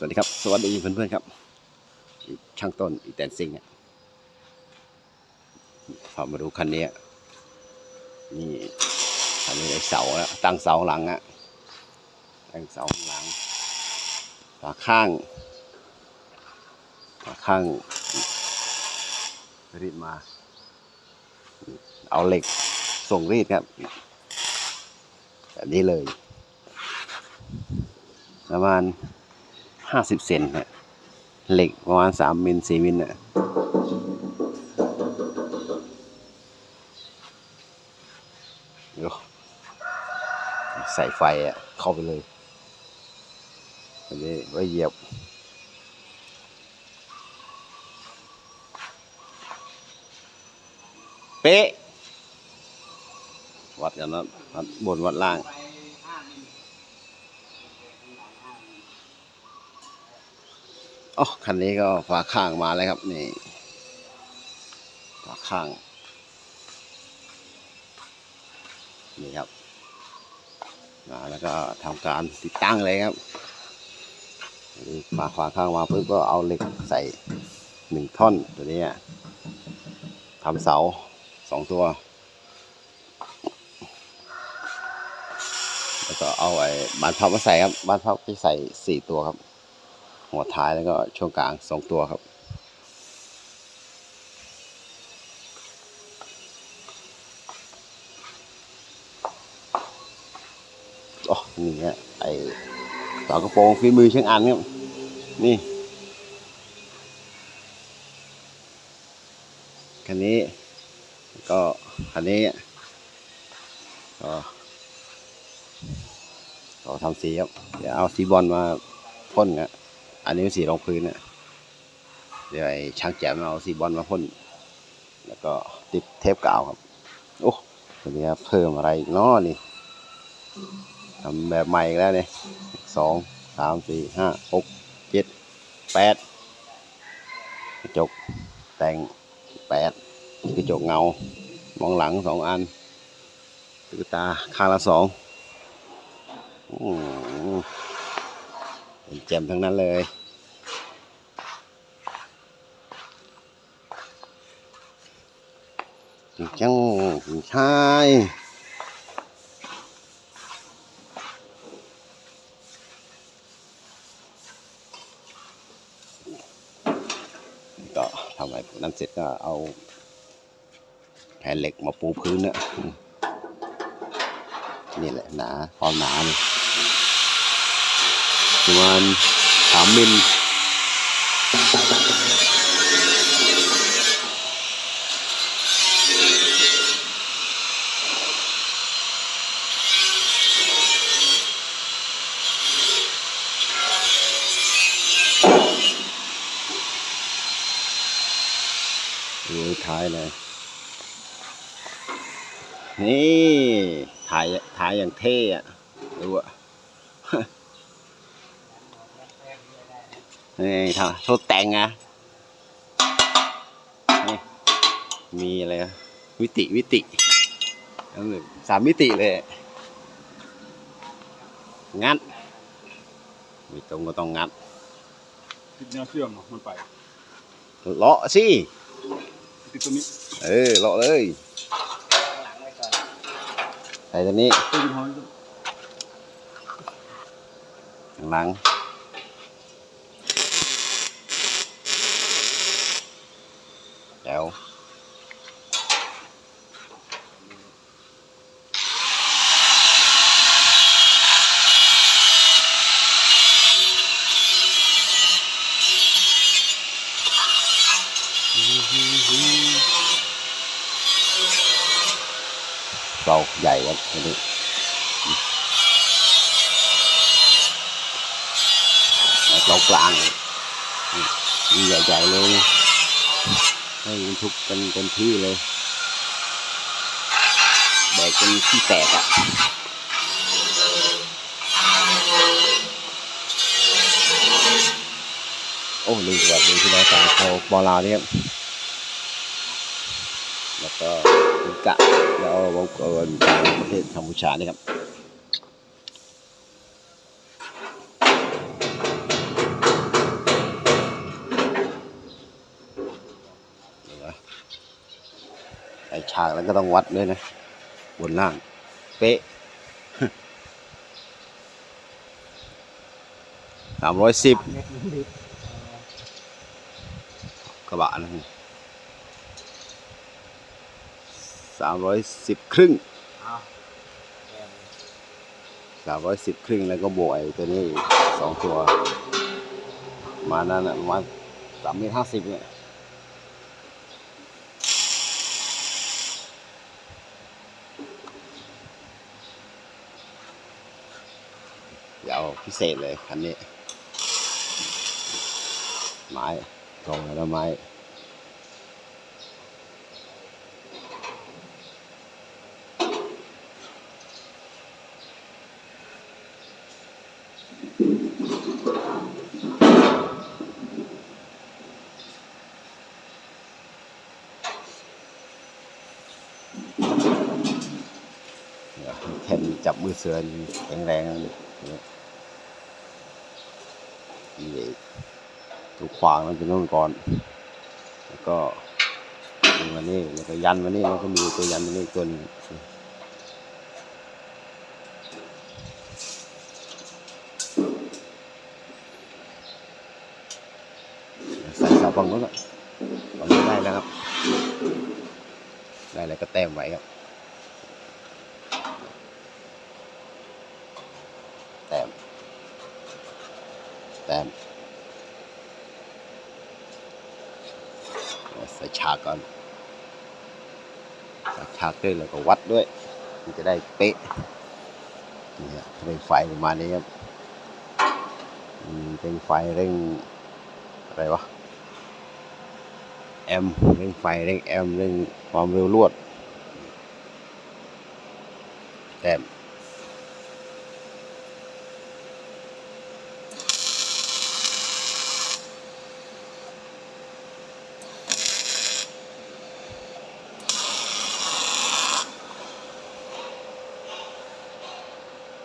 สวัสดีครับ สวัสดีเพื่อนๆครับ ช่างต้นอีแตนซิงอะพามาดูคันนี้นี่คันนี้ไอ้เสาแล้วตั้งเสาหลังอะตั้งเสาหลังฝาข้างฝาข้างรีดมา เอาเหล็กส่งรีดครับแบบนี้เลย ประมาณ ห้าสิบเซนฮะเหล็กประมาณสามมิลสี่มิลน่ะใส่ไฟอะ เข้าไปเลยอันนี้ไว้เหยียบเป๊ะวัดกันนะวัดบนวัดล่าง อ๋อคันนี้ก็ฝาข้างมาแล้วครับนี่ฝาข้าง นี่ครับมาแล้วก็ทำการติดตั้งเลยครับมาฝาข้างมาปุ๊บก็เอาเหล็กใส่หนึ่งท่อนตัวนี้ทำเสาสองตัว แล้วก็เอาไอ้บานพับมาใส่ครับบานพับที่ใส่สี่ตัวครับ หัวท้ายแล้วก็ช่วงกลางสองตัวครับอ๋อนี่ฮะไอฝากระโปรงฝีมือเชียงอันครับนี่คันนี้ก็คันนี้ก็ก็ทำสีครับเดี๋ยวเอาสีบอลมาพ่นนะ อันนี้เป็นสีรองพื้นนะเดี๋ยวไอ้ช่างแจมเอาสีบอลมาพ่น แล้วก็ติดเทปกาวครับ โอ้ตัวนี้เพิ่มอะไรอีกนาะนี่ทำแบบใหม่แล้วเนี่ยสองสามสี่ห้าหกเจ็ดแปดกระจกแต่งแปดกระจกเงามองหลังสองอันตุ๊กตาข้างละสองอืมเป็นแจ่มทั้งนั้นเลย จริงจังจริงใช่ก็ทำอะไรนั้นเสร็จก็เอาแผ่นเหล็กมาปูพื้นนะนี่แหละหนาความหนานี่ประมาณสามมิล เลย นี่ถ่ายถ่ายอย่างเท่อะดูอะนี่ท่าโชดแต่งอะนี่มีอะไรอะมิติมิติทั้งหนึ่งสามมิติเลย งัดมีตรงก็ต้องงัดติดแนวเชื่อมมันไปเลาะสิ ติดตัวนี้เออเลาะเลยใส่ตัวนี้ตัวนี้ห้อยข้างหลังเดี๋ยว เบาใหญ่ครับตัวนี้เรากลางมีใหญ่ๆเลยให้มันทุกกันเต็มที่เลยแบกจนที่แตกอะโอ้ลืมสวัสดีที่น้องสาวเขาบอลาเนี่ยแล้วก็ กะแล้ววงเกินประเทศกัมพูชานี่ครับไอฉากแล้วก็ต้องวัดด้วยนะ บนล่าง เป๊ะสามร้อยสิบกระบะนะ สามร้อยสิบครึ่งๆเอาแอมสามร้อยสิบครึ่งแล้วก็บวกไอ้ตัวนี้อีกสองตัว มานั่นน่ะประมาณสามเมตรห้าสิบเนี่ยยาวพิเศษเลยคันนี้ ไม้ตรงแล้วไม้ เนี่ย แท่นจับมือเสือนแข็งแรงนี่ถูกขวางมันเป็นนู่นก่อน แล้วก็มีมานี่แล้วก็ยันมานี่แล้วก็มีตัวยันมานี่อีกตัวนึง ใส่เสาฟังนู้นอะฟังนู้ได้แล้วครับ ได้แล้วก็แต้มไว้ครับ แต้ม แต้มใส่ฉากก่อนใส่ฉากด้วยแล้วก็วัดด้วย มันจะได้เป๊ะนี่ครับเร่งไฟประมาณนี้ครับเร่งไฟเร่งอะไรวะ แอมเร่งไฟเร่งแอมเร่งความเร็วลวดแต้ม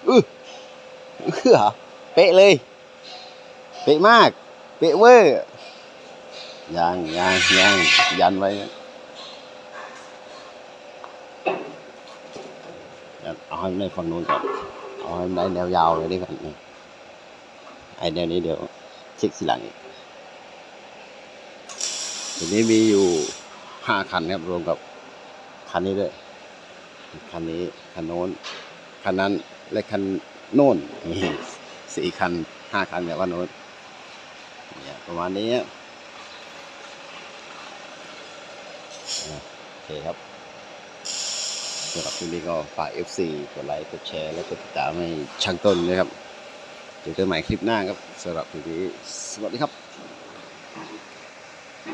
อือคือเหรอเป๊ะเลย เป๊ะมาก เป๊ะเวอร์ ยังยังยังยันไว้เอาให้มันฝั่งนู้นก่อนเอาให้มันแนวยาวเลยดีกว่านี่ไอแนวนี้เดี๋ยวเช็คทีหลังอีกทีนี้มีอยู่ห้าคันครับรวมกับคันนี้ด้วยคันนี้คันโน้นคันนั้นและคันโน่นนี่สี่คันห้าคันแบบว่าโน้นเนี่ยประมาณนี้อะ โอเคครับสำหรับคลิปนี้ก็ฝาก FC กดไลค์กดแชร์ และกดติดตามให้ช่างต้นด้วยครับเจอกันใหม่คลิปหน้าครับสำหรับคลิปนี้สวัสดีครับ